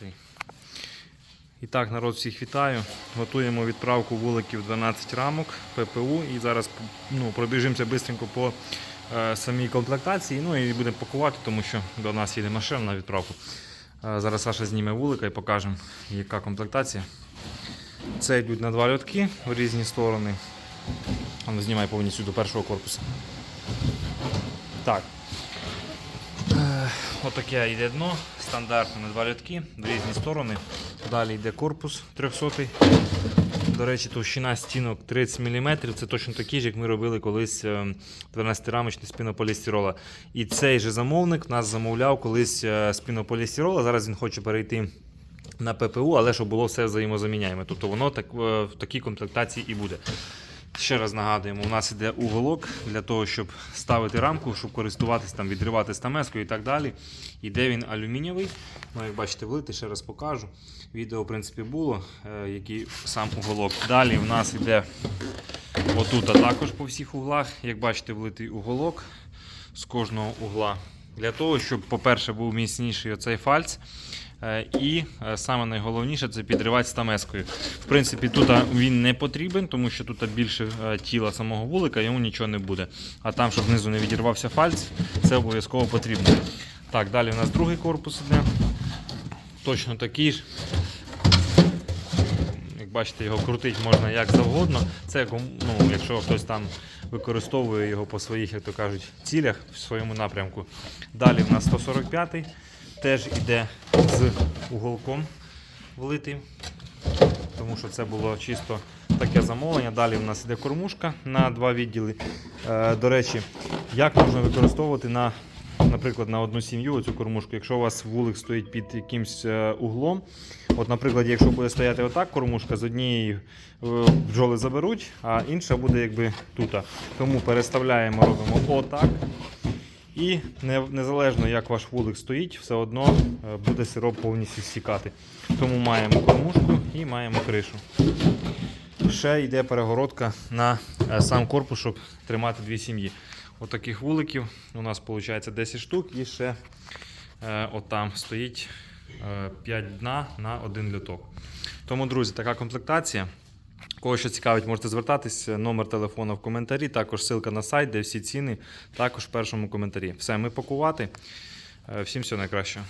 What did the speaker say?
Три. І так, народ, всіх вітаю. Готуємо відправку вуликів 12 рамок ППУ. І зараз ну, пробіжимося швидко по е, самій комплектації. Ну і будемо пакувати, тому що до нас їде машина на відправку. Е, зараз Саша зніме вулика і покажемо, яка комплектація. Це йдуть на два льотки в різні сторони. А ну, знімай повністю до першого корпусу. Так. Е, Отаке йде дно, стандартне на два рядки, в різні сторони. Далі йде корпус 300. До речі, товщина стінок 30 мм. Це точно такий ж, як ми робили колись 12-рамочний з пінополістирола. І цей же замовник нас замовляв колись е, з пінополістирола. Зараз він хоче перейти на ППУ, але щоб було все взаємозаміняємо. Тобто воно так, е, в такій комплектації і буде. Ще раз нагадуємо, у нас іде уголок для того, щоб ставити рамку, щоб користуватись там, відривати стамескою і так далі. Іде він алюмінієвий. Ну, як бачите, влити, ще раз покажу. Відео, в принципі, було, е, який сам уголок. Далі в нас іде отут, а також по всіх углах. Як бачите, влитий уголок з кожного угла. Для того, щоб, по-перше, був міцніший оцей фальц. Е, І е, саме найголовніше це підривати стамескою. В принципі, тут він не потрібен, тому що тут більше е, тіла самого вулика, йому нічого не буде. А там, щоб знизу не відірвався фальц, це обов'язково потрібно. Так, далі у нас другий корпус іде. Точно такий ж. Як бачите, його крутити можна як завгодно. Це ну, якщо хтось там використовує його по своїх, як то кажуть, цілях в своєму напрямку. Далі в нас 145-й, теж іде з уголком влитий, тому що це було чисто таке замовлення. Далі в нас іде кормушка на два відділи. Е, до речі, як можна використовувати на наприклад, на одну сім'ю цю кормушку, якщо у вас вулик стоїть під якимсь е, углом. От, наприклад, якщо буде стояти отак кормушка, з однієї е, бджоли заберуть, а інша буде якби тут. Тому переставляємо, робимо отак. І не, незалежно як ваш вулик стоїть, все одно е, буде сироп повністю стікати. Тому маємо кормушку і маємо кришу. Ще йде перегородка на е, сам корпус, щоб тримати дві сім'ї. Отаких вуликів у нас виходить 10 штук і ще е, отам стоїть е, 5 дна на один льоток. Тому, друзі, така комплектація. Кого що цікавить, можете звертатись. Номер телефону в коментарі, також ссылка на сайт, де всі ціни, також в першому коментарі. Все, ми пакувати. Е, Всім всього найкращого.